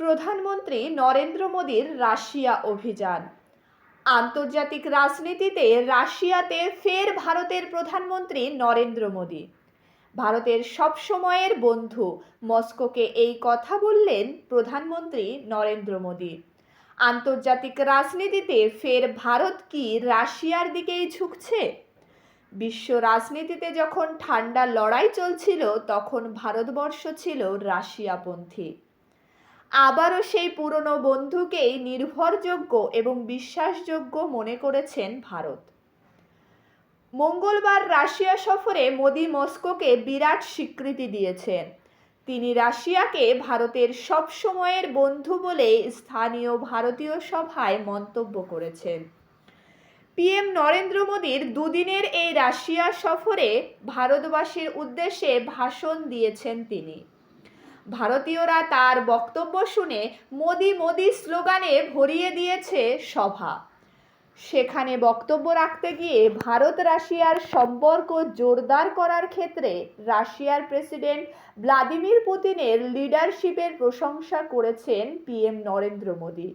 প্রধানমন্ত্রী নরেন্দ্র মোদীর রাশিয়া অভিযান। আন্তর্জাতিক রাজনীতিতে রাশিয়াতে ফের ভারতের প্রধানমন্ত্রী নরেন্দ্র মোদী। ভারতের সবসময়ের বন্ধু, মস্কোকে এই কথা বললেন প্রধানমন্ত্রী নরেন্দ্র মোদী। আন্তর্জাতিক রাজনীতিতে ফের ভারত কি রাশিয়ার দিকেই ঝুঁকছে? বিশ্ব রাজনীতিতে যখন ঠান্ডা লড়াই চলছিল, তখন ভারতবর্ষ ছিল রাশিয়াপন্থী। আবারও সেই পুরনো বন্ধুকেই নির্ভরযোগ্য এবং বিশ্বাসযোগ্য মনে করেছেন ভারত। মঙ্গলবার রাশিয়া সফরে মোদি মস্কোকে বিরাট স্বীকৃতি দিয়েছেন। তিনি রাশিয়াকে ভারতের সবসময়ের বন্ধু বলে স্থানীয় ভারতীয় সভায় মন্তব্য করেছেন। পিএম নরেন্দ্র মোদীর দুদিনের এই রাশিয়া সফরে ভারতবাসীর উদ্দেশ্যে ভাষণ দিয়েছেন তিনি। ভারতীয়রা তার বক্তব্য শুনে মোদি মোদি স্লোগানে ভরিয়ে দিয়েছে সভা। সেখানে বক্তব্য রাখতে গিয়ে ভারত রাশিয়ার সম্পর্ক জোরদার করার ক্ষেত্রে রাশিয়ার প্রেসিডেন্ট ভ্লাদিমির পুতিনের লিডারশিপের প্রশংসা করেছেন পিএম নরেন্দ্র মোদী।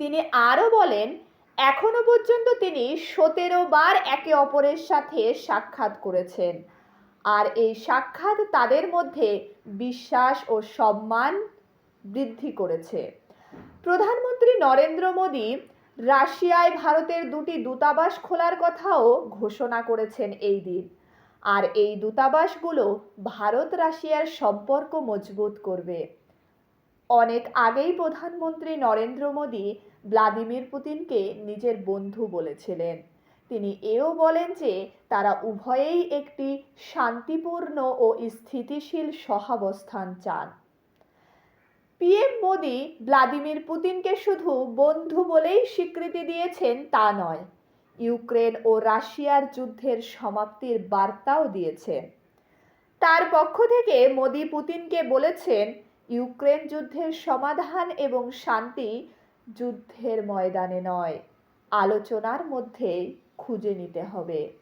তিনি আরও বলেন এখনও পর্যন্ত তিনি সতেরো বার একে অপরের সাথে সাক্ষাৎ করেছেন। আর এই সাক্ষাৎ তাদের মধ্যে বিশ্বাস ও সম্মান বৃদ্ধি করেছে। প্রধানমন্ত্রী নরেন্দ্র মোদী রাশিয়ায় ভারতের দুটি দূতাবাস খোলার কথাও ঘোষণা করেছেন এই দিন। আর এই দূতাবাসগুলো ভারত রাশিয়ার সম্পর্ক মজবুত করবে। অনেক আগেই প্রধানমন্ত্রী নরেন্দ্র মোদী ভ্লাদিমির পুতিনকে নিজের বন্ধু বলেছিলেন। তিনি এও বলেন যে, তারা উভয়েই একটি শান্তিপূর্ণ ও স্থিতিশীল সহাবস্থান চান। পিএম মোদি ভ্লাদিমির পুতিনকে শুধু বন্ধু বলেই স্বীকৃতি দিয়েছেন তা নয়, ইউক্রেন ও রাশিয়ার যুদ্ধের সমাপ্তির বার্তাও দিয়েছেন তার পক্ষ থেকে মোদি পুতিনকে বলেছেন, ইউক্রেন যুদ্ধের সমাধান এবং শান্তি যুদ্ধের ময়দানে নয়। আলোচনার মধ্যে খুঁজে নিতে হবে।